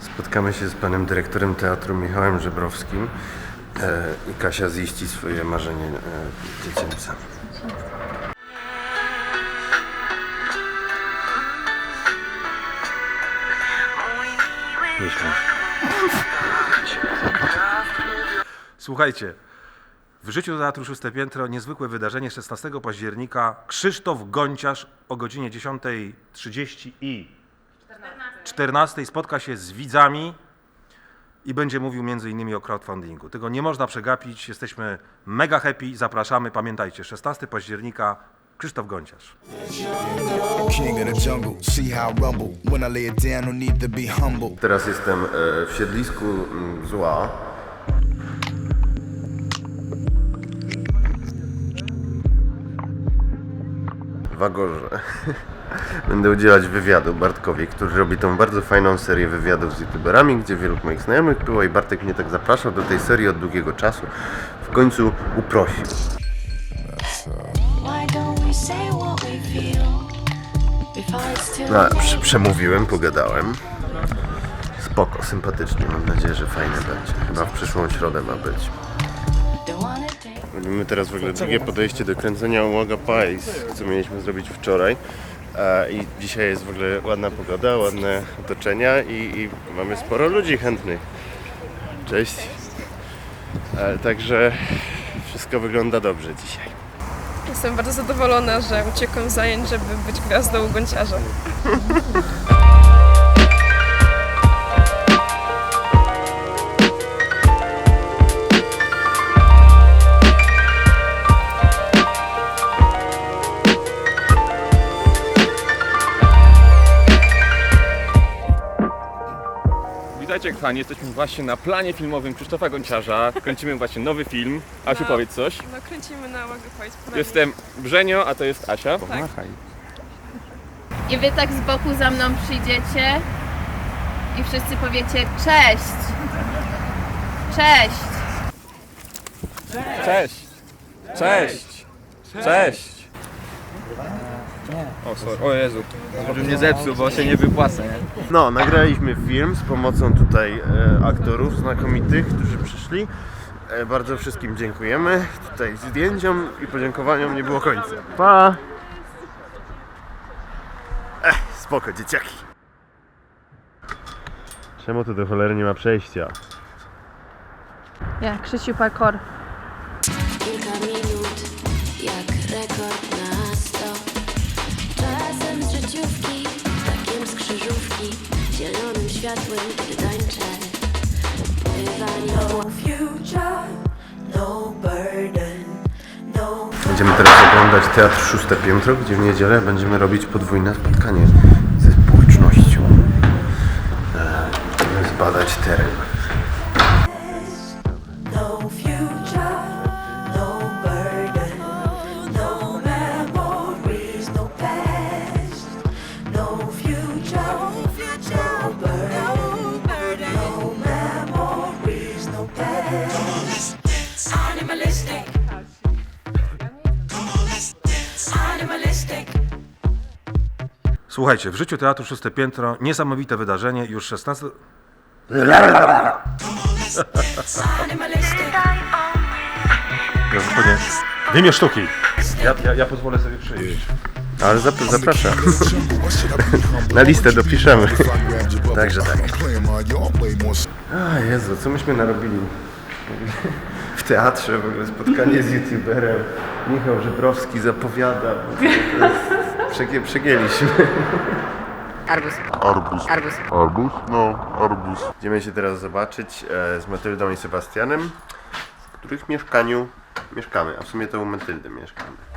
Spotkamy się z panem dyrektorem teatru Michałem Żebrowskim e, i Kasia ziści swoje marzenie e, dziecięce. Słuchajcie, w życiu Teatru Szóste Piętro niezwykłe wydarzenie 16 października. Krzysztof Gonciarz o godzinie 10.30 i 14 spotka się z widzami i będzie mówił między innymi o crowdfundingu. Tego nie można przegapić. Jesteśmy mega happy. Zapraszamy. Pamiętajcie, 16 października Krzysztof Gonciarz. King of the jungle, see W Agorze. Będę udzielać wywiadu Bartkowi, który robi tą bardzo fajną serię wywiadów z youtuberami, gdzie wielu moich znajomych było i Bartek mnie tak zapraszał do tej serii od długiego czasu. W końcu uprosił. No, prze- przemówiłem, pogadałem. Spoko, sympatycznie. Mam nadzieję, że fajne będzie. Chyba w przyszłą środę ma być. Robimy teraz w ogóle drugie podejście do kręcenia Ułaga Pais, co mieliśmy zrobić wczoraj. E, I dzisiaj jest w ogóle ładna pogoda, ładne otoczenia i, i mamy sporo ludzi chętnych. Cześć. E, Także wszystko wygląda dobrze dzisiaj. Jestem bardzo zadowolona, że uciekłam zajęć, żeby być gwiazdą gąciarza. kochani, jesteśmy właśnie na planie filmowym Krzysztofa Gonciarza. Kręcimy właśnie nowy film. Asiu, No. powiedz coś. No kręcimy na Łagę Powiedz Jestem Brzenio, a to jest Asia. Tak. I wy tak z boku za mną przyjdziecie i wszyscy powiecie cześć. Cześć. Cześć! Cześć! Cześć! O, sorry. o Jezu, żebym nie zepsuł, bo się nie wypłaca, nie? No, nagraliśmy film z pomocą tutaj e, aktorów znakomitych, którzy przyszli. E, bardzo wszystkim dziękujemy. Tutaj zdjęciom i podziękowaniom nie było końca. Pa! Ech, spoko, dzieciaki. Czemu tu do cholery nie ma przejścia? Ja, Krzysiu Parkour. Tańczę. No future, no burden, no Będziemy teraz oglądać Teatr Szóste Piętro, gdzie w niedzielę będziemy robić podwójne spotkanie ze społecznością. Będziemy zbadać teren. Animalistic. Animalistic. Słuchajcie, w życiu Teatru Szóste Piętro niesamowite wydarzenie. Już 16... Ja zupełnie... W sztuki. Ja, ja, ja pozwolę sobie przyjść. Ale zap- zapraszam. Na listę dopiszemy. Także tak. A Jezu, co myśmy narobili? W teatrze w ogóle spotkanie z youtuberem. Michał Żebrowski zapowiada. Przegie, przegięliśmy. Arbuz. Arbus. Arbuz. Arbus? No, arbus. Idziemy się teraz zobaczyć e, z Matyldą i Sebastianem, w których mieszkaniu mieszkamy, a w sumie to u Matyldy mieszkamy.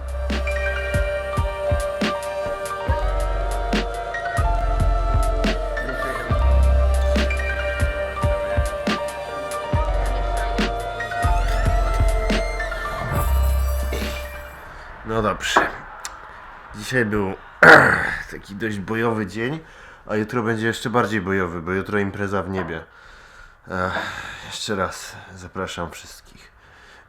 No dobrze. Dzisiaj był taki dość bojowy dzień, a jutro będzie jeszcze bardziej bojowy, bo jutro impreza w niebie. Ech, jeszcze raz zapraszam wszystkich.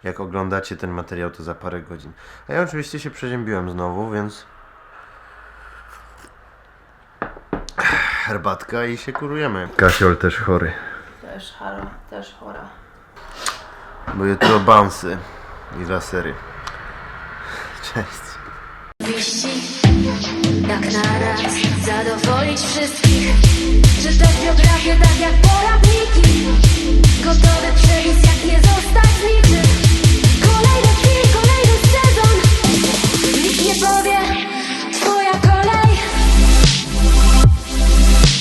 Jak oglądacie ten materiał, to za parę godzin. A ja oczywiście się przeziębiłem znowu, więc herbatka i się kurujemy. Kasiol też chory. Też halo, też chora. Bo jutro bouncy i lasery. Cześć. Tak naraz zadowolić wszystkich Czytać biografię tak jak poradniki Gotowy przepis jak nie